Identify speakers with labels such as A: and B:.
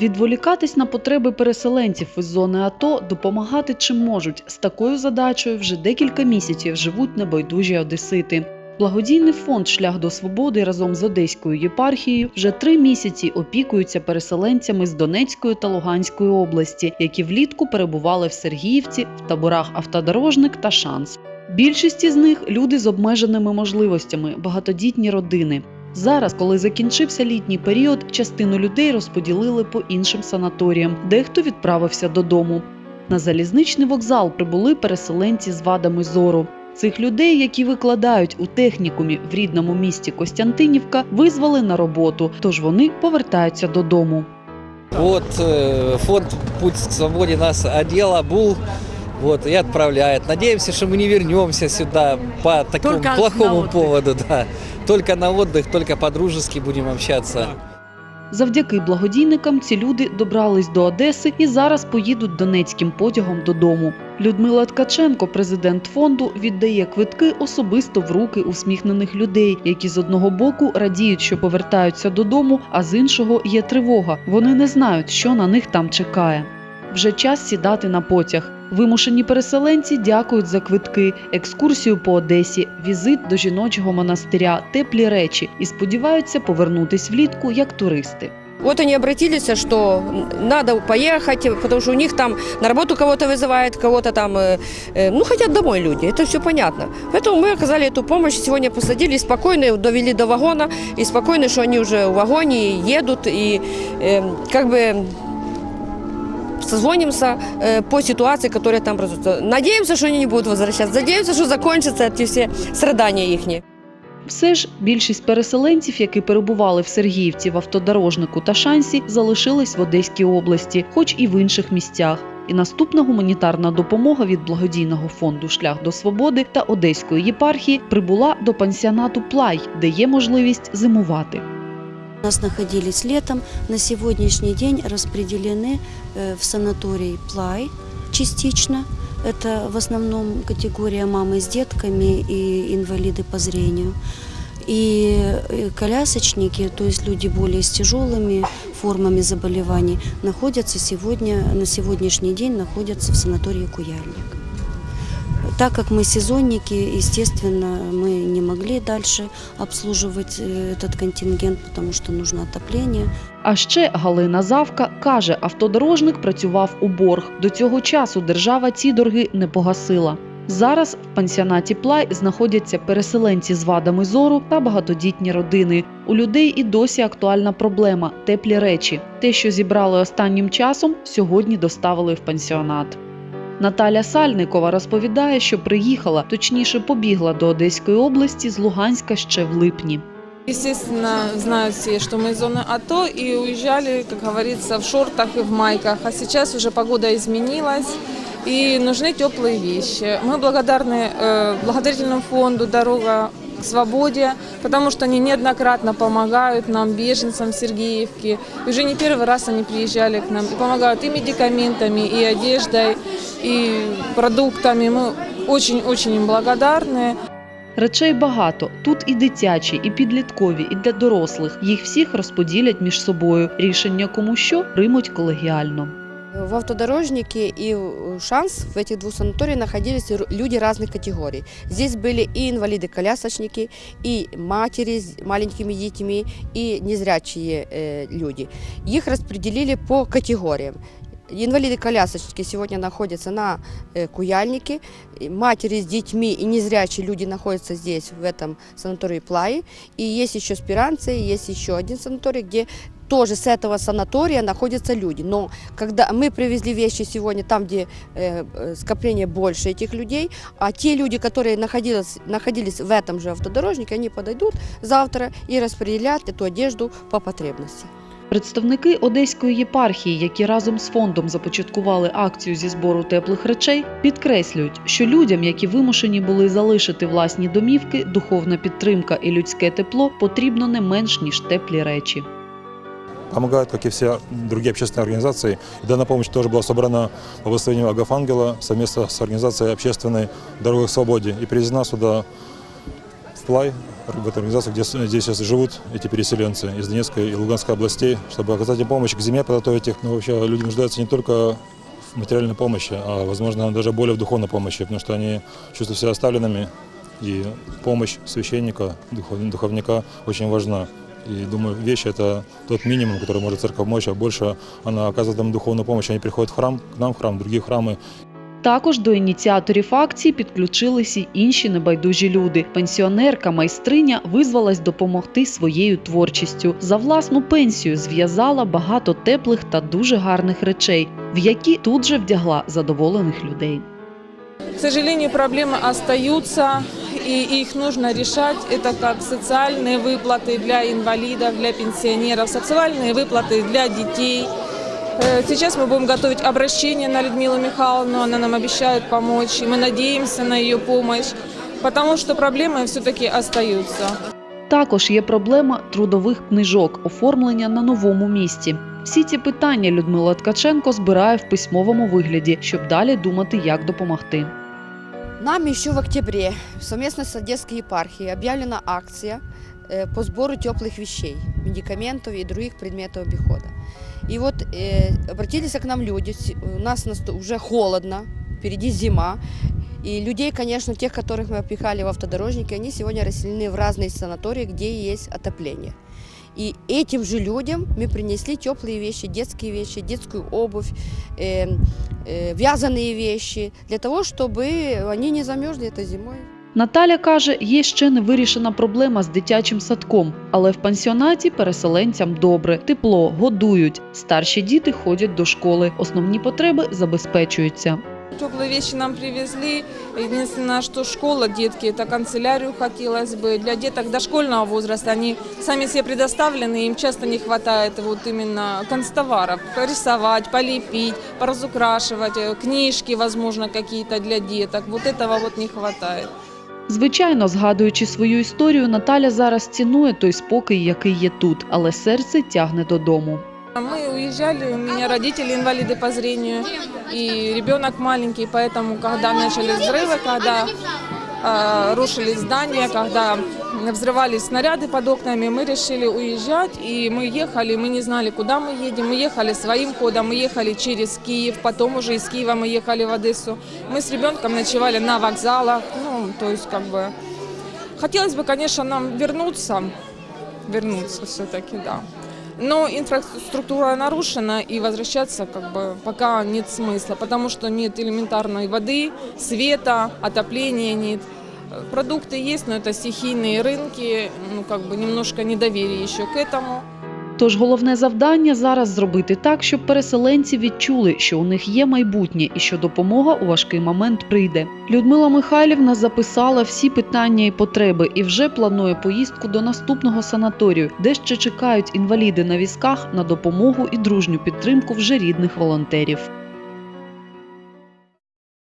A: Відволікатись на потреби переселенців із зони АТО допомагати чим можуть. З такою задачею вже декілька місяців живуть небайдужі одесити. Благодійний фонд Шлях до свободи разом з Одеською єпархією вже три місяці опікуються переселенцями з Донецької та Луганської області, які влітку перебували в Сергіївці, в таборах автодорожник та шанс. Більшість із них люди з обмеженими можливостями, багатодітні родини. Зараз, коли закінчився літній період, частину людей розподілили по іншим санаторіям, дехто відправився додому. На залізничний вокзал прибули переселенці з вадами зору. Цих людей, які викладають у технікумі в рідному місті Костянтинівка, визвали на роботу, тож вони повертаються додому.
B: Вот э, фонд «Путь к свободе» нас одел, обул, вот, и отправляет. Надеемся, что мы не вернемся сюда по такому
C: Только на
B: плохому
C: отдых.
B: поводу. Да. Только на отдых, только по-дружески будем общаться.
A: Завдяки благодійникам ці люди добрались до Одеси і зараз поїдуть донецьким потягом додому. Людмила Ткаченко, президент фонду, віддає квитки особисто в руки усміхнених людей, які з одного боку радіють, що повертаються додому, а з іншого є тривога. Вони не знають, що на них там чекає. Вже час сідати на потяг. Вимушені переселенці дякують за квитки, екскурсію по Одесі, візит до жіночого монастиря, теплі речі і сподіваються повернутись влітку як туристи.
D: Вот они обратились, что надо поехать, потому что у них там на работу кого-то вызывает, кого-то там, э, э, ну, хотят домой люди, это все понятно. Поэтому мы оказали эту помощь, сегодня посадили, спокойно довели до вагона, и спокойно, что они уже в вагоне едут, и э, как бы созвонимся э, по ситуации, которая там произойдет. Надеемся, что они не будут возвращаться, надеемся, что закончатся эти все страдания их.
A: Все ж більшість переселенців, які перебували в Сергіївці, в автодорожнику та шансі, залишились в Одеській області, хоч і в інших місцях. І наступна гуманітарна допомога від благодійного фонду Шлях до свободи та Одеської єпархії прибула до пансіонату Плай, де є можливість зимувати.
E: У нас находились летом, на сегодняшний день распределены э, в санаторий Плай частично. Это в основном категория мамы с детками и инвалиды по зрению. И э, колясочники, то есть люди более с тяжелыми формами заболеваний, находятся сегодня, на сегодняшний день находятся в санатории Куяльник. Так как мы сезонники, естественно, мы не могли дальше обслуживать э, этот контингент, потому что нужно отопление.
A: А ще Галина Завка каже, автодорожник працював у борг. До цього часу держава ці борги не погасила. Зараз в пансіонаті Плай знаходяться переселенці з вадами зору та багатодітні родини. У людей і досі актуальна проблема теплі речі. Те, що зібрали останнім часом, сьогодні доставили в пансіонат. Наталя Сальникова розповідає, що приїхала, точніше побігла до Одеської області з Луганська ще в липні.
F: Естественно, знают все, что мы из зоны АТО и уезжали, как говорится, в шортах и в майках. А сейчас уже погода изменилась и нужны теплые вещи. Мы благодарны э, благотворительному фонду «Дорога к свободе», потому что они неоднократно помогают нам, беженцам Сергеевки. И уже не первый раз они приезжали к нам и помогают и медикаментами, и одеждой, и продуктами. Мы очень-очень им благодарны.
A: Речей багато. Тут і дитячі, і підліткові, і для дорослих. Їх всіх розподілять між собою. Рішення кому що приймуть колегіально.
D: В автодорожнике и в Шанс в этих двух санаториях находились ру- люди разных категорий. Здесь были и инвалиды-колясочники, и матери с маленькими детьми, и незрячие э, люди. Их распределили по категориям. Инвалиды-колясочники сегодня находятся на э, Куяльнике, и матери с детьми и незрячие люди находятся здесь, в этом санатории Плаи. И есть еще спиранцы, есть еще один санаторий, где тоже с этого санатория находятся люди. Но когда мы привезли вещи сегодня там, где э, э, скопление больше этих людей, а те люди, которые находились, находились в этом же автодорожнике, они подойдут завтра и распределят эту одежду по потребности.
A: Представники Одеської єпархії, які разом з фондом започаткували акцію зі збору теплих речей, підкреслюють, що людям, які вимушені були залишити власні домівки, духовна підтримка і людське тепло потрібно не менш ніж теплі речі.
G: Помогают, как и все другие общественные организации. И данная помощь тоже была собрана по благословению Агафангела совместно с организацией общественной «Дорога к свободе» и привезена сюда в Плай в этой организации, где здесь сейчас живут эти переселенцы из Донецкой и Луганской областей, чтобы оказать им помощь, к зиме подготовить их. Но вообще люди нуждаются не только в материальной помощи, а, возможно, даже более в духовной помощи, потому что они чувствуют себя оставленными, и помощь священника, духов- духовника очень важна. И думаю, вещи – это тот минимум, который может церковь помочь, а больше она оказывает им духовную помощь. Они приходят в храм, к нам в храм, в другие храмы,
A: Також до ініціаторів акції підключилися й інші небайдужі люди. Пенсіонерка майстриня визвалась допомогти своєю творчістю. За власну пенсію зв'язала багато теплих та дуже гарних речей, в які тут же вдягла задоволених людей.
F: К сожалению, проблемы остаются, и их нужно решать. Это как социальные выплаты для инвалидов, для пенсионеров, социальные выплаты для детей. Э, Сейчас мы будем готовить обращение на Людмилу Михайловну, она нам обещает помочь, и мы надеемся на ее помощь, потому что проблемы все-таки остаются.
A: Також є проблема трудових книжок, оформлення на новому місці. Всі ці питання Людмила Ткаченко збирає в письмовому вигляді, щоб далі думати, як допомогти.
D: Нам еще в октябре совместно с Одесской епархией объявлена акция э, по сбору теплых вещей, медикаментов и других предметов обихода. И вот э, обратились к нам люди, С- у нас наст- уже холодно, впереди зима, и людей, конечно, тех, которых мы опихали в автодорожники, они сегодня расселены в разные санатории, где есть отопление. И этим же людям мы принесли теплые вещи, детские вещи, детскую обувь, э, э, вязаные вещи, для того, чтобы они не замерзли этой зимой.
A: Наталя каже, є ще не вирішена проблема з дитячим садком, але в пансіонаті переселенцям добре, тепло, годують. Старші діти ходять до школи. Основні потреби забезпечуються.
F: Теплые вещи нам привезли. Единственное, что школа, детки, это канцелярию хотелось бы. Для деток дошкольного возраста они сами себе предоставлены, им часто не хватает вот именно констоваров. Порисовать, полепить, поразукрашивать, э, книжки, возможно, какие-то для деток. Вот этого вот не хватает.
A: Звичайно, згадуючи свою історію, Наталя зараз цінує той спокій, який є тут, але серце тягне додому.
F: Мы уезжали, у меня родители инвалиды по зрению, и ребенок маленький, поэтому когда начались взрывы, когда э, рушились здания, когда взрывались снаряды под окнами, мы решили уезжать, и мы ехали, мы не знали, куда мы едем, мы ехали своим ходом, мы ехали через Киев, потом уже из Киева мы ехали в Одессу. Мы с ребенком ночевали на вокзалах, ну, то есть как бы... Хотелось бы, конечно, нам вернуться, вернуться все-таки, да. Но инфраструктура нарушена, и возвращаться как бы пока нет смысла, потому что нет элементарной воды, света, отопления нет. Э, Продукты есть, но это стихийные рынки, ну как бы немножко недоверие еще к этому.
A: Тож головне завдання зараз зробити так, щоб переселенці відчули, що у них є майбутнє і що допомога у важкий момент прийде. Людмила Михайлівна записала всі питання і потреби і вже планує поїздку до наступного санаторію, де ще чекають інваліди на візках на допомогу і дружню підтримку вже рідних волонтерів.